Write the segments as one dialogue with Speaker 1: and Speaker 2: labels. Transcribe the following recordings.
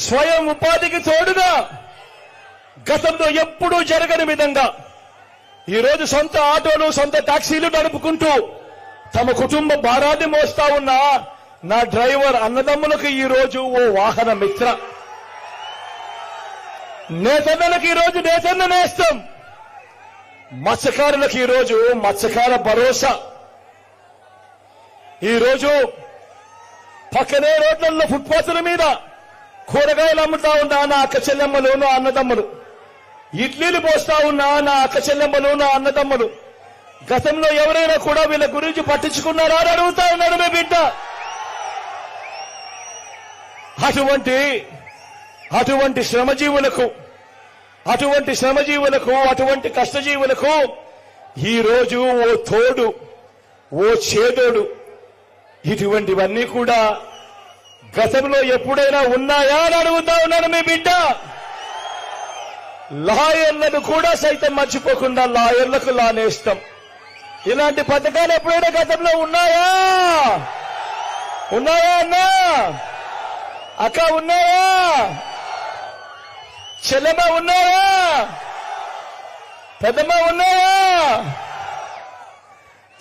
Speaker 1: స్వయం ఉపాధికి తోడుగా గతంలో ఎప్పుడూ జరగని విధంగా ఈ రోజు సొంత ఆటోలు సొంత టాక్సీలు నడుపుకుంటూ తమ కుటుంబ భారాన్ని మోస్తా ఉన్న నా డ్రైవర్ అన్నదమ్ములకు ఈ రోజు ఓ వాహన మిత్ర. నేతన్నలకు ఈ రోజు నేతన్న నేస్తం మత్స్యకారులకు ఈ రోజు మత్స్యకార భరోసా. ఈ రోజు పక్కనే రోడ్లలో ఫుట్పాత్ల మీద కూరగాయలు అమ్ముతా ఉన్నా నా అక్క చెల్లెమ్మలు నా అన్నదమ్ములు. ఇడ్లీలు పోస్తా ఉన్నా నా అక్క చెల్లెమ్మలు నా అన్నదమ్ములు. గతంలో ఎవరైనా కూడా వీళ్ళ గురించి పట్టించుకున్నారా అని అడుగుతా ఉన్నాడు మీ బిడ్డ. అటువంటి అటువంటి శ్రమజీవులకు అటువంటి శ్రమజీవులకు అటువంటి కష్టజీవులకు ఈ రోజు ఓ తోడు ఓ చేదోడు. ఇటువంటివన్నీ కూడా గతంలో ఎప్పుడైనా ఉన్నాయా అని అడుగుతా ఉన్నాను మీ బిడ్డ. లాయర్లను కూడా సైతం మర్చిపోకుండా లాయర్లకు లానేస్తాం. ఇలాంటి పథకాలు ఎప్పుడైనా గతంలో ఉన్నాయా? ఉన్నాయా అన్నా? అక్క ఉన్నాయా? చెల్లెమ్మ ఉన్నాయా? పెద్దమ్మ ఉన్నాయా?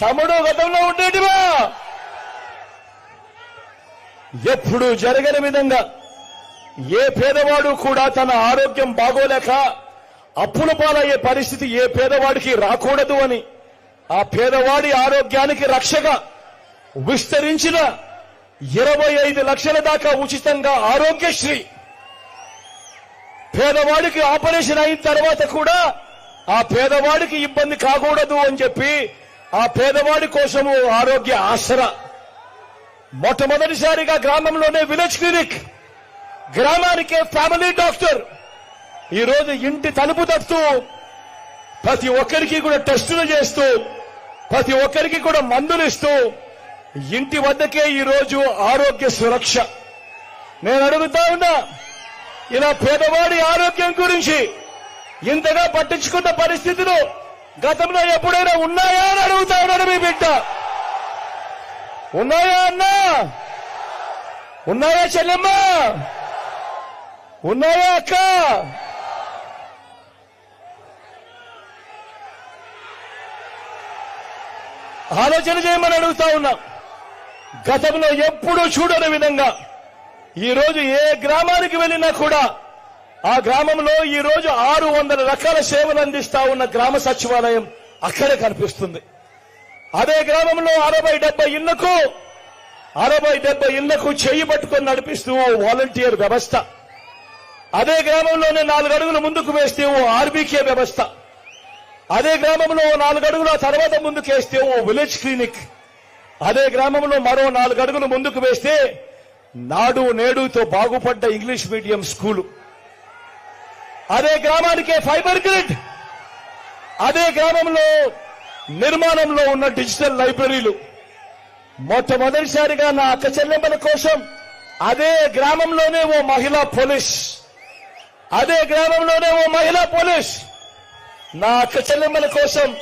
Speaker 1: తమ్ముడు గతంలో ఉండేటివా? ఎప్పుడు జరగని విధంగా ఏ పేదవాడు కూడా తన ఆరోగ్యం బాగోలేక అప్పుల పాలయ్యే పరిస్థితి ఏ పేదవాడికి రాకూడదు అని ఆ పేదవాడి ఆరోగ్యానికి రక్షగా విస్తరించిన ఇరవై ఐదు లక్షల దాకా ఉచితంగా ఆరోగ్యశ్రీ పేదవాడికి ఆపరేషన్ అయిన తర్వాత కూడా ఆ పేదవాడికి ఇబ్బంది కాకూడదు అని చెప్పి ఆ పేదవాడి కోసము ఆరోగ్య ఆసరా మొట్టమొదటిసారిగా గ్రామంలోనే విలేజ్ క్లినిక్. గ్రామానికే ఫ్యామిలీ డాక్టర్. ఈరోజు ఇంటి తలుపు తడుతూ ప్రతి ఒక్కరికి కూడా టెస్టులు చేస్తూ ప్రతి ఒక్కరికి కూడా మందులు ఇస్తూ ఇంటి వద్దకే ఈరోజు ఆరోగ్య సురక్ష. నేను అడుగుతా ఉన్నా ఇలా పేదవాడి ఆరోగ్యం గురించి ఇంతగా పట్టించుకున్న పరిస్థితులు గతంలో ఎప్పుడైనా ఉన్నాయా అని అడుగుతా ఉన్నాడు మీ బిడ్డ. ఉన్నాయా అన్నా? ఉన్నాయా చెల్లెమ్మ? ఉన్నాయా అక్క? ఆలోచన చేయమని అడుగుతా ఉన్నా. గతంలో ఎప్పుడూ చూడని విధంగా ఈ రోజు ఏ గ్రామానికి వెళ్ళినా కూడా ఆ గ్రామంలో ఈ రోజు ఆరు వందల రకాల సేవలు అందిస్తా ఉన్న గ్రామ సచివాలయం అక్కడే కనిపిస్తుంది. అదే గ్రామంలో అరవై డెబ్బై ఇళ్ళకు అరవై డెబ్బై ఇళ్ళకు చేయి పట్టుకొని నడిపిస్తూ ఓ వాలంటీర్ వ్యవస్థ. అదే గ్రామంలోనే నాలుగు అడుగులు ముందుకు వేస్తే ఓ ఆర్బీకే వ్యవస్థ. అదే గ్రామంలో నాలుగు అడుగుల తర్వాత ముందుకు వేస్తే ఓ విలేజ్ క్లినిక్. అదే గ్రామంలో మరో నాలుగు అడుగులు ముందుకు వేస్తే నాడు నేడుతో బాగుపడ్డ ఇంగ్లీష్ మీడియం స్కూలు. అదే గ్రామానికే ఫైబర్ గ్రిడ్. అదే గ్రామంలో నిర్మాణంలో ఉన్న డిజిటల్ లైబ్రరీలు మొట్టమొదటిసారిగా నా అక్క చెల్లెమ్మల కోసం అదే గ్రామంలోనే ఓ మహిళా పోలీస్. అదే గ్రామంలోనే ఓ మహిళా పోలీస్. నా అక్క చెల్లెమ్మల కోసం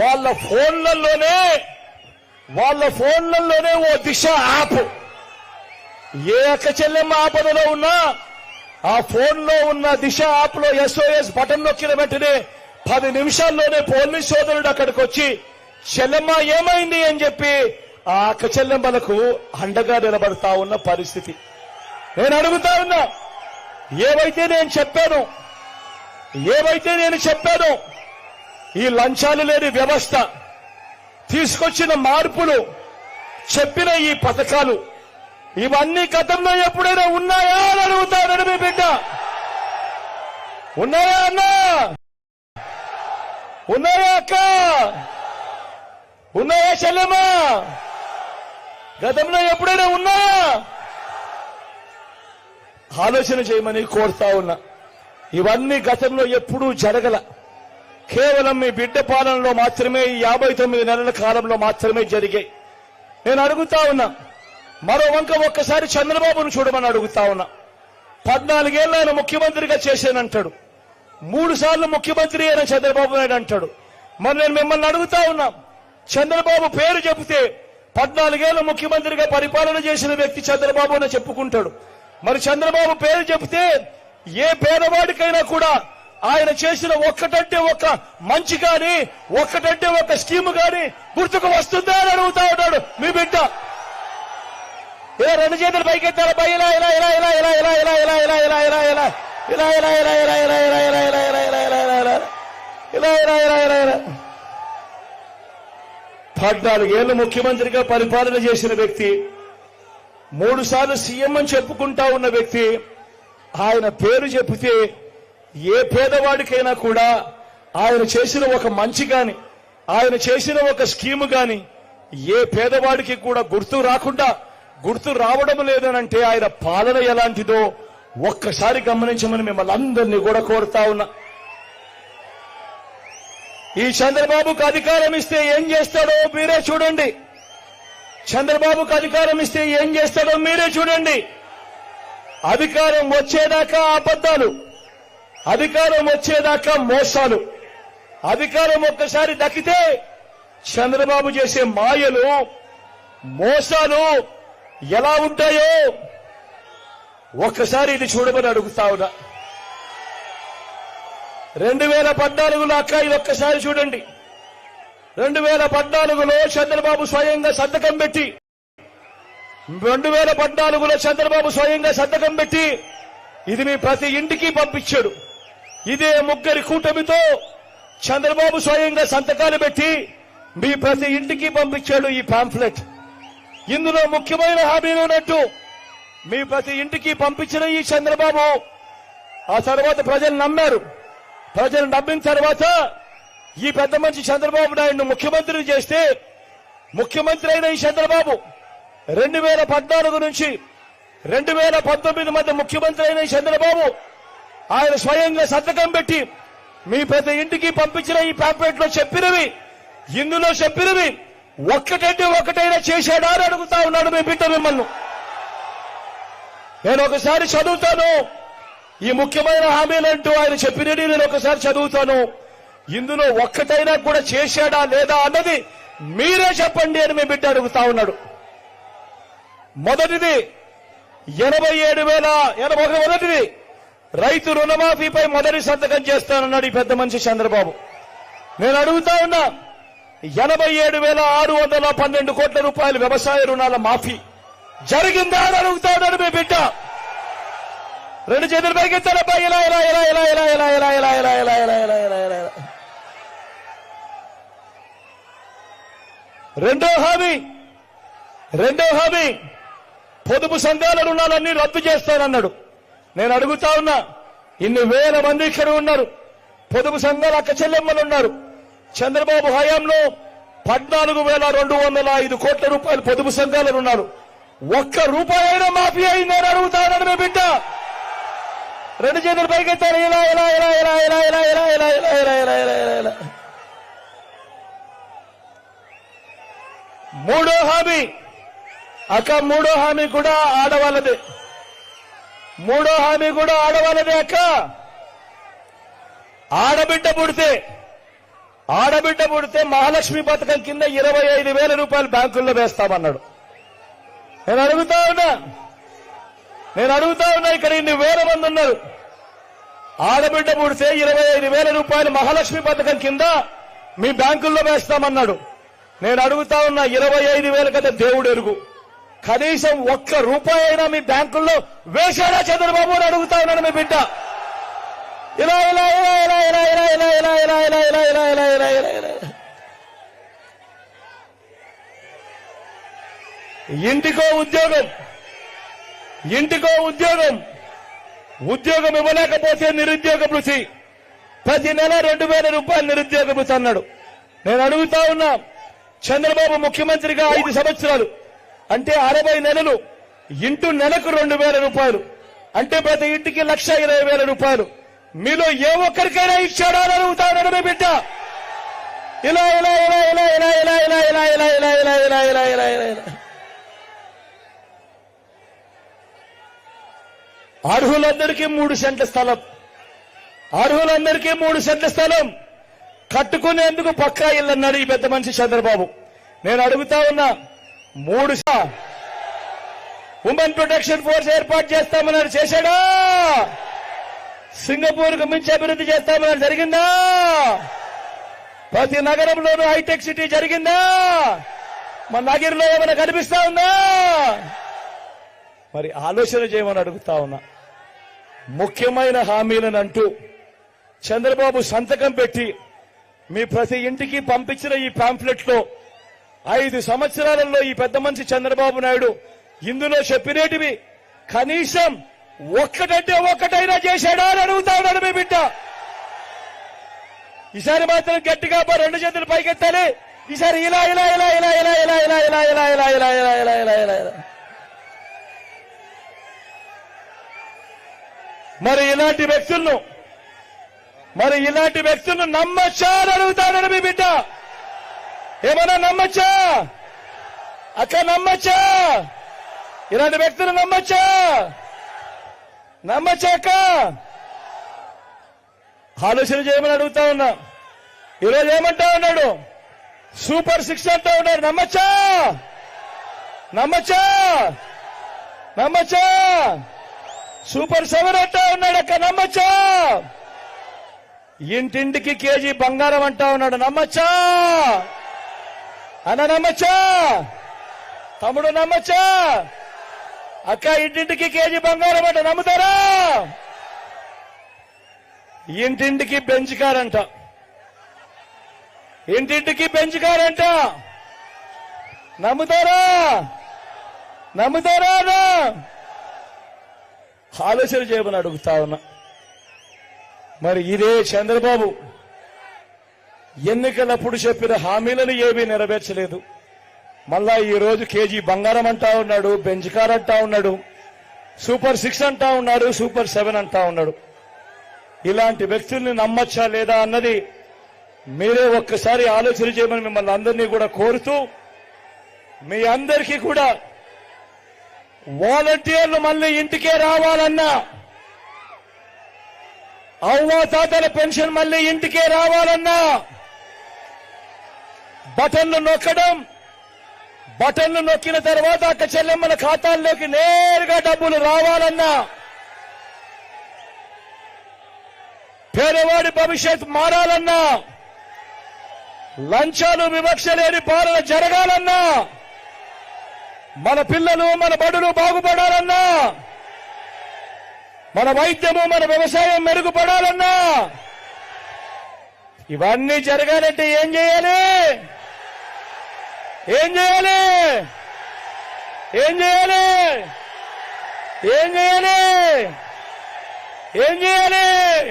Speaker 1: వాళ్ళ ఫోన్లలోనే వాళ్ళ ఫోన్లలోనే ఓ దిశ యాప్. ఏ అక్క చెల్లెమ్మ ఆపదలో ఉన్నా ఆ ఫోన్లో ఉన్న దిశ యాప్లో ఎస్ఓఎస్ బటన్ నొక్కిన వెంటనే పది నిమిషాల్లోనే పోలీస్ సోదరుడు అక్కడికి వచ్చి చెల్లెమ్మ ఏమైంది? అని చెప్పి ఆ అక్క చెల్లెమ్మలకు అండగా నిలబడతా ఉన్న పరిస్థితి. నేను అడుగుతా ఉన్నా ఏవైతే నేను చెప్పాను ఏవైతే నేను చెప్పాను ఈ లంచాలు లేని వ్యవస్థ తీసుకొచ్చిన మార్పులు చెప్పిన ఈ పథకాలు ఇవన్నీ గతంలో ఎప్పుడైనా ఉన్నాయా? అని అడుగుతానని మీ బిడ్డ. ఉన్నాయా అన్నా? ఉన్నాయా అక్క? ఉన్నాయా చెల్లెమ్మా? గతంలో ఎప్పుడైనా ఉన్నాయా ఆలోచన చేయమని కోరుతా ఉన్నా. ఇవన్నీ గతంలో ఎప్పుడూ జరగల. కేవలం మీ బిడ్డ పాలనలో మాత్రమే యాభై తొమ్మిది నెలల కాలంలో మాత్రమే జరిగాయి. నేను అడుగుతా ఉన్నా. మరో వంక ఒక్కసారి చంద్రబాబును చూడమని అడుగుతా ఉన్నా. పద్నాలుగేళ్ళు ఆయన ముఖ్యమంత్రిగా చేశానంటాడు. మూడు సార్లు ముఖ్యమంత్రి అయిన చంద్రబాబు నాయుడు అంటాడు మరి నేను మిమ్మల్ని అడుగుతా ఉన్నా చంద్రబాబు పేరు చెబితే పద్నాలుగేళ్ళ ముఖ్యమంత్రిగా పరిపాలన చేసిన వ్యక్తి చంద్రబాబు అని చెప్పుకుంటాడు మరి చంద్రబాబు పేరు చెబితే ఏ పేదవాడికైనా కూడా ఆయన చేసిన ఒక్కటంటే ఒక్క మంచి గాని ఒక్కటంటే ఒక్క స్కీమ్ గాని గుర్తుకు వస్తుందా అని అడుగుతా ఉన్నాడు మీ బిడ్డ ఇలా రెండు చేతులు పైకెత్తారు పై ఇలా ఇలా ఇలా ఇలా ఇలా ఇలా ఇలా ఇలా ఇలా ఇలా ఇలా ఇలా ఇలా ఇలా ఇలా ఇలా ఇలా ఇలా ఇలా ఇలా ఇలా ఇలా ఇలా ఇలా ఇలా ఇలా ఇలా ఇలా ఇలా ఇలా పద్నాలుగేళ్ళు ముఖ్యమంత్రిగా పరిపాలన చేసిన వ్యక్తి మూడు సార్లు సీఎం అని చెప్పుకుంటా ఉన్న వ్యక్తి ఆయన పేరు చెబితే ఏ పేదవాడికైనా కూడా ఆయన చేసిన ఒక మంచి గాని ఆయన చేసిన ఒక స్కీము గాని ఏ పేదవాడికి కూడా గుర్తు రాకుండా గుర్తు రావడం లేదనంటే ఆయన పాలన ఎలాంటిదో ఒక్కసారి గమనించమని మిమ్మల్ని అందరినీ కూడా కోరుతా ఉన్నా. ఈ చంద్రబాబుకు అధికారం ఇస్తే ఏం చేస్తాడో మీరే చూడండి. చంద్రబాబుకు అధికారం ఇస్తే ఏం చేస్తాడో మీరే చూడండి. అధికారం వచ్చేదాకా అబద్ధాలు అధికారం వచ్చేదాకా మోసాలు అధికారం ఒక్కసారి దక్కితే చంద్రబాబు చేసే మాయలు మోసాలు ఎలా ఉంటాయో ఒక్కసారి ఇది చూడమని అడుగుతా ఉన్నా. రెండు వేల పద్నాలుగులో అక్క ఇది ఒక్కసారి చూడండి. రెండు వేల పద్నాలుగులో చంద్రబాబు స్వయంగా సంతకం పెట్టి రెండు వేల పద్నాలుగులో చంద్రబాబు స్వయంగా సంతకం పెట్టి ఇది మీ ప్రతి ఇంటికి పంపించాడు. ఇదే ముగ్గురి కూటమితో చంద్రబాబు స్వయంగా సంతకాలు పెట్టి మీ ప్రతి ఇంటికి పంపించాడు ఈ పాంఫ్లెట్. ఇందులో ముఖ్యమైన హామీలు ఉన్నట్టు మీ ప్రతి ఇంటికి పంపించిన ఈ చంద్రబాబు. ఆ తర్వాత ప్రజలు నమ్మారు. ప్రజలు నమ్మిన తర్వాత ఈ పెద్ద మనిషి చంద్రబాబు నాయుడు ముఖ్యమంత్రి చేస్తే ముఖ్యమంత్రి అయిన ఈ చంద్రబాబు రెండు వేల పద్నాలుగు నుంచి రెండు వేల పంతొమ్మిది మధ్య ముఖ్యమంత్రి అయిన ఈ చంద్రబాబు ఆయన స్వయంగా సంతకం పెట్టి మీ ప్రతి ఇంటికి పంపించిన ఈ పాంప్లెట్లో చెప్పినవి ఇందులో చెప్పినవి ఒక్కటంటే ఒక్కటైనా చేశాడా అని అడుగుతా ఉన్నాడు మీ బిడ్డ మిమ్మల్ని. నేను ఒకసారి చదువుతాను. ఈ ముఖ్యమైన హామీలంటూ ఆయన చెప్పినది నేను ఒకసారి చదువుతాను. ఇందులో ఒక్కటైనా కూడా చేశాడా లేదా అన్నది మీరే చెప్పండి అని మీ బిడ్డ అడుగుతా ఉన్నాడు. మొదటిది ఎనభై ఏడు వేల ఎనభై ఒక మొదటిది. రైతు రుణమాఫీపై మొదటి సంతకం చేస్తానన్నాడు ఈ పెద్ద మనిషి చంద్రబాబు. నేను అడుగుతా ఉన్నా ఎనభై ఏడు వేల ఆరు వందల పన్నెండు కోట్ల రూపాయల వ్యవసాయ రుణాల మాఫీ. జరిగిందా అని అడుగుతా ఉన్నాడు మీ బిడ్డ రెండు చేతులు పైకెత్తారబ్బా ఇలా ఇలా ఇలా ఇలా ఇలా ఇలా ఇలా ఇలా ఇలా ఇలా ఇలా ఇలా ఇలా ఇలా ఇలా రెండో హామీ రెండో హామీ పొదుపు సంఘాల రుణాలన్నీ రద్దు చేస్తానన్నాడు నేను అడుగుతా ఉన్నా ఇన్ని వేల మంది ఇక్కడ ఉన్నారు పొదుపు సంఘాలు అక్క చెల్లెమ్మలు ఉన్నారు చంద్రబాబు హయాంలో పద్నాలుగు వేల రెండు వందల ఐదు కోట్ల రూపాయలు పొదుపు సంఘాలు ఉన్నారు ఒక్క రూపాయి అయినా మాఫీ అయిందని అడుగుతానని మీ బిడ్డ రెండు చేతులు పైకెత్తారు ఇలా ఇలా ఇలా ఇలా ఇలా ఇలా ఇలా ఇలా ఇలా ఇలా ఇలా ఇలా ఇలా ఇలా మూడో హామీ అక్క మూడో హామీ కూడా ఆడవాళ్ళదే మూడో హామీ కూడా ఆడవాళ్ళదే అక్క ఆడబిడ్డ పుడితే ఆడబిడ్డ పుడితే మహాలక్ష్మి పథకం కింద ఇరవై ఐదు వేల రూపాయలు బ్యాంకుల్లో వేస్తామన్నాడు నేను అడుగుతా ఉన్నా నేను అడుగుతా ఉన్నా ఇక్కడ ఇన్ని వేల మంది ఉన్నారు ఆడబిడ్డ పుడితే ఇరవై ఐదు వేల రూపాయలు మహాలక్ష్మి పథకం కింద మీ బ్యాంకుల్లో వేస్తామన్నాడు నేను అడుగుతా ఉన్నా ఇరవై ఐదు వేల కదా దేవుడు ఎరుగు కనీసం ఒక్క రూపాయి అయినా మీ బ్యాంకుల్లో వేశాడా చంద్రబాబు అని అడుగుతా ఉన్నాడు మీ బిడ్డ ఇలా ఇలా ఇలా ఇలా ఇలా ఇలా ఇలా ఇలా ఇలా ఇలా ఇలా ఇలా ఇలా ఇలా ఇలా ఇంటికో ఉద్యోగం ఇంటికో ఉద్యోగం ఉద్యోగం ఇవ్వలేకపోతే నిరుద్యోగ భృతి ప్రతి నెల రెండు వేల రూపాయలు నిరుద్యోగ భృతి అన్నాడు నేను అడుగుతా ఉన్నా చంద్రబాబు ముఖ్యమంత్రిగా ఐదు సంవత్సరాలు అంటే అరవై నెలలు ఇంటూ నెలకు రెండు వేల రూపాయలు అంటే ప్రతి ఇంటికి లక్ష ఇరవై వేల రూపాయలు మీలో ఏ ఒక్కరికైనా ఇచ్చాడా అని అడుగుతా ఉన్నాడు మీ బిడ్డ ఇలా ఇలా ఇలా ఇలా ఇలా ఇలా ఇలా ఇలా ఇలా ఇలా ఇలా ఇలా ఇలా ఇలా ఇలా ఇలా అర్హులందరికీ మూడు సెంట్ల స్థలం. అర్హులందరికీ మూడు సెంట్ల స్థలం. కట్టుకునేందుకు పక్కా ఇల్లు అన్నాడు ఈ పెద్ద మనిషి చంద్రబాబు. నేను అడుగుతా ఉన్నా మూడు ఉమెన్ ప్రొటెక్షన్ ఫోర్స్ ఏర్పాటు చేస్తామన్నారు చేశాడా? సింగపూర్కు మించి అభివృద్ధి చేస్తామన్నారు జరిగిందా? ప్రతి నగరంలోనూ హైటెక్ సిటీ జరిగిందా? మన నగిరిలో ఏమైనా కనిపిస్తా ఉందా? మరి ఆలోచన చేయమని అడుగుతా ఉన్నా. ముఖ్యమైన హామీలను అంటూ చంద్రబాబు సంతకం పెట్టి మీ ప్రతి ఇంటికి పంపించిన ఈ పాంప్లెట్లో ఐదు సంవత్సరాలలో ఈ పెద్ద మనిషి చంద్రబాబు నాయుడు ఇందులో చెప్పినేటివి కనీసం ఒక్కటంటే ఒక్కటైనా చేశాడా అని అడుగుతాడు మీ బిడ్డ ఈసారి మాత్రం గట్టిగా అబ్బా రెండు చేతులు పైకెత్తాలి ఈసారి ఇలా ఇలా ఇలా ఇలా ఇలా ఇలా ఇలా ఇలా ఇలా ఇలా ఇలా ఇలా ఇలా ఇలా ఇలా మరి ఇలాంటి వ్యక్తులను మరి ఇలాంటి వ్యక్తులను నమ్మచ్చా అని అడుగుతాడని మీ బిడ్డ. ఏమన్నా నమ్మచ్చా? అక్క నమ్మచ్చా? ఇలాంటి వ్యక్తులు నమ్మచ్చా? నమ్మచ్చా అక్క? ఆలోచన చేయమని అడుగుతా ఉన్నా. ఈరోజు ఏమంటా ఉన్నాడు? సూపర్ సిక్స్ అంటా ఉన్నాడు. నమ్మచ్చా? నమ్మచ్చా? నమ్మచ్చా? సూపర్ సెవెన్ అంటా ఉన్నాడు అక్క నమ్మచ్చా? ఇంటింటికి కేజీ బంగారం అంటా ఉన్నాడు నమ్మచ్చా? అన్న నమ్మచ్చా? తమ్ముడు నమ్మచ్చా? అక్క ఇంటింటికి కేజీ బంగారం అంట నమ్ముతారా? ఇంటింటికి బెంచ్ కార్ అంట. ఇంటింటికి బెంచ్ కార్ అంట. నమ్ముతారా? నమ్ముతారా ఆలోచన చేయమని అడుగుతా ఉన్నా. మరి ఇదే చంద్రబాబు ఎన్నికలప్పుడు చెప్పిన హామీలను ఏమీ నెరవేర్చలేదు. మళ్ళా ఈరోజు కేజీ బంగారం అంటా ఉన్నాడు బెంచ్ కార్ అంటా ఉన్నాడు సూపర్ సిక్స్ అంటా ఉన్నాడు సూపర్ సెవెన్ అంటా ఉన్నాడు. ఇలాంటి వ్యక్తుల్ని నమ్మచ్చా లేదా అన్నది మీరే ఒక్కసారి ఆలోచన చేయమని మిమ్మల్ని అందరినీ కూడా కోరుతూ మీ అందరికీ కూడా వాలంటీర్లు మళ్ళీ ఇంటికే రావాలన్నా అవ్వాతాతల పెన్షన్ మళ్ళీ ఇంటికే రావాలన్నా బటన్లు నొక్కడం బటన్లు నొక్కిన తర్వాత అక్క చెల్లెమ్మల ఖాతాల్లోకి నేరుగా డబ్బులు రావాలన్నా పేదవాడి భవిష్యత్ మారాలన్నా లంచాలు వివక్ష లేని పాలన జరగాలన్నా మన పిల్లలు మన బడులు బాగుపడాలన్నా. మన వైద్యము మన వ్యవసాయం మెరుగుపడాలన్నా. ఇవన్నీ జరగాలంటే ఏం చేయాలి? ఏం చేయాలి? ఏం చేయాలి? ఏం చేయాలి? ఏం చేయాలి?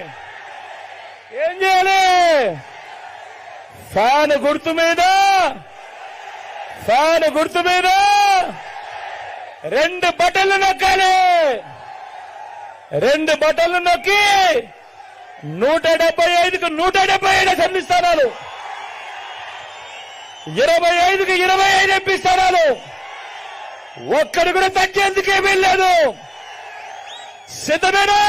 Speaker 1: ఏం చేయాలి? ఫ్యాన్ గుర్తు మీద ఫ్యాన్ గుర్తు మీద. రెండు బటన్లు నొక్కాలి. రెండు బటన్లు నొక్కి నూట డెబ్బై ఐదుకు నూట డెబ్బై ఐదు అసెంబ్లీ స్థానాలు. ఇరవై ఐదుకు ఇరవై ఐదు ఎంపీ స్థానాలు. ఒక్కడు కూడా తగ్గేందుకేమీ లేదు. సిద్ధమేనా?